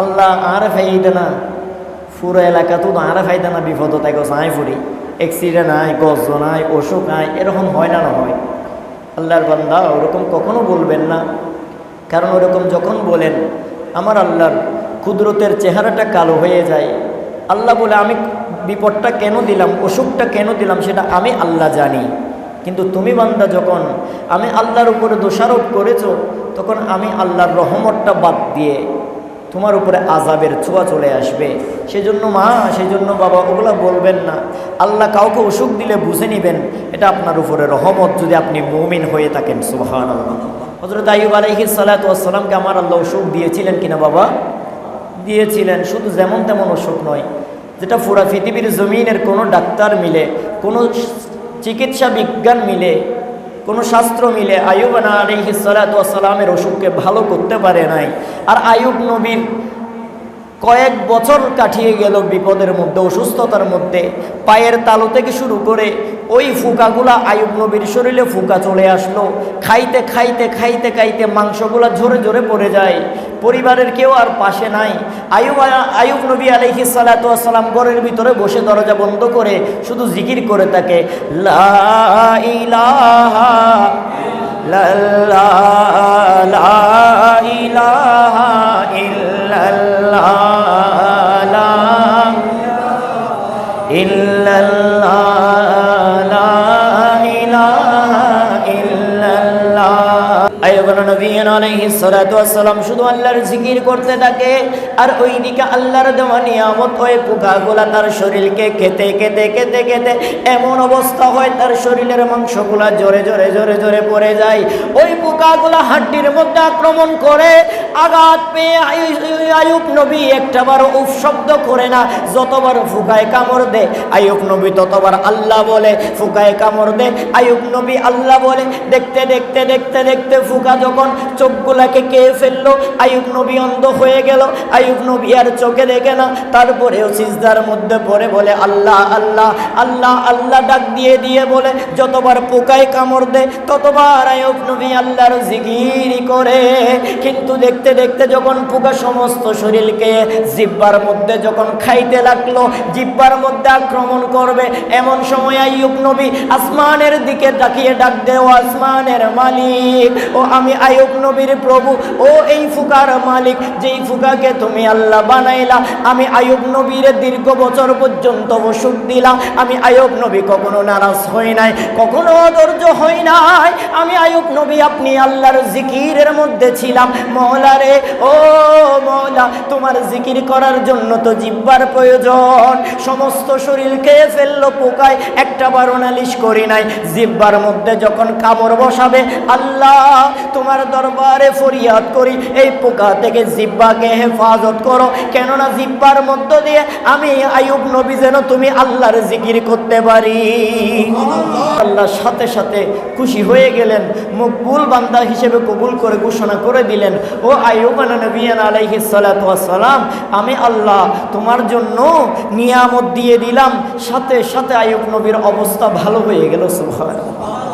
আল্লাহ আর ফাইদে না। পুরো এলাকা তো আর ফাইদে না, বিপদ তাই গো চাই ফুরি। এক্সিডেন্ট আয় গজ নাই, অসুখ আয় এরকম হয় না না হয়। আল্লাহর বান্দা ওরকম কখনো বলবেন না। কারণ ওরকম যখন বলেন, আমার আল্লাহর কুদরতের চেহারাটা কালো হয়ে যায়। আল্লাহ বলে, আমি বিপদটা কেন দিলাম, অসুখটা কেন দিলাম, সেটা আমি আল্লাহ জানি। কিন্তু তুমি বান্দা যখন আমি আল্লাহর উপরে দোষারোপ করেছ, তখন আমি আল্লাহর রহমতটা বাদ দিয়ে তোমার উপরে আজাবের ছোঁয়া চলে আসবে। সেজন্য মা, সেজন্য বাবা, ওগুলা বলবেন না। আল্লাহ কাউকে অসুখ দিলে বুঝে নেবেন, এটা আপনার উপরে রহমত যদি আপনি মুমিন হয়ে থাকেন সুবাহান হজরত আইব আলহি সালাতামকে আমার আল্লাহ অসুখ দিয়েছিলেন কিনা বাবা? দিয়েছিলেন, শুধু যেমন তেমন অসুখ নয়। যেটা পুরা পৃথিবীর জমিনের কোনো ডাক্তার মিলে, কোনো চিকিৎসা বিজ্ঞান মিলে কোনো শাস্ত্র মিলে আয়ুব আলহি সালাতামের অসুখকে ভালো করতে পারে নাই। আর আয়ুব নবীর কয়েক বছর কাটিয়ে গেল বিপদের মধ্যে অসুস্থতার মধ্যে। পায়ের তালু থেকে শুরু করে ওই ফুকাগুলা আয়ুব নবীর শরীরে ফুকা চলে আসলো। খাইতে খাইতে খাইতে খাইতে মাংসগুলা ঝরে ঝরে পড়ে যায়। পরিবারের কেউ আর পাশে নাই। আয়ুব আয়ুব নবী আলহি সালাতাম ঘরের ভিতরে বসে দরজা বন্ধ করে শুধু জিকির করে থাকে লা ইলাহা লাল্লাহ, লা ইলাহা ইল্লাল্লাহ, শুধু আল্লাহর করতে থাকে, আর আল্লাহর দেওয়া নিয়ামত হয়ে পোকাগুলা তার শরীরকে এমন অবস্থা হয় তার শরীরের মাংসগুলা জোরে জোরে জোরে জোরে পড়ে যায়। ওই পোকাগুলা হাড্ডির মধ্যে আক্রমণ করে আঘাত পেয়ে আয়ুব নবী একটাবার উফ শব্দ করে না, যতবার ফুকায় কামড় দে, আয়ুব নবী ততবার আল্লাহ বলে, ফুকায় কামড় দে, আয়ুব নবী আল্লাহ বলে, দেখতে দেখতে দেখতে দেখতে ফুকা যখন চোখগুলাকে কে ফেলল, আয়ুব নবী অন্ধ হয়ে গেল, আয়ুব নবী আর চোখে দেখে না, তারপরেও সিজদার মধ্যে পড়ে বলে, আল্লাহ আল্লাহ আল্লাহ আল্লাহ ডাক দিয়ে দিয়ে বলে, যতবার পোকায় কামড় দে, ততবার আয়ুব নবী আল্লাহর জিগিরি করে, কিন্তু দেখতে দেখতে দেখতে যখন পোকা সমস্ত শরীরকে জিব্বার মধ্যে যখন খাইতে লাগল, জিব্বার মধ্যে আক্রমণ করবে, এমন সময় আইয়ুব নবী আসমানের দিকে তাকিয়ে ডাক দেও আসমানের মালিক, ও আমি আইয়ুব নবীর প্রভু, ও এই ফুকার মালিক, যেই ফুকাকে তুমি আল্লাহ বানাইলা, আমি আইয়ুব নবীর দীর্ঘ বছর পর্যন্ত অসুখ দিলা, আমি আইয়ুব নবী কখনো নারাজ হই নাই, কখনো অধৈর্য হই নাই, আমি আইয়ুব নবী আপনি আল্লাহর জিকিরের মধ্যে ছিলাম মৌলা রে ও মৌলা, তোমার জিকির করার জন্য তো জিব্বার প্রয়োজন। সমস্ত শরীর খেয়ে ফেলল পোকায়, একটা বারো নালিশ করি নাই। জিব্বার মধ্যে যখন কামড় বসাবে, আল্লাহ, তোমার দরবারে ফরিয়াদ করি, এই পোকা থেকে জিব্বাকে হেফাজত করো। কেননা জিব্বার মধ্য দিয়ে আমি আয়ুব নবী যেন তুমি আল্লাহর জিকির করতে পারি। আল্লাহর সাথে সাথে খুশি হয়ে গেলেন মকবুল বান্দা হিসেবে কবুল করে ঘোষণা করে দিলেন। ও আয়ুবানা নবিয়ান আলাইহি সালাম আমি আল্লাহ তোমার জন্য নিয়ামত দিয়ে দিলাম, সাথে সাথে আয়ুব নবীর অবস্থা ভালো হয়ে গেল, সুবহানাল্লাহ।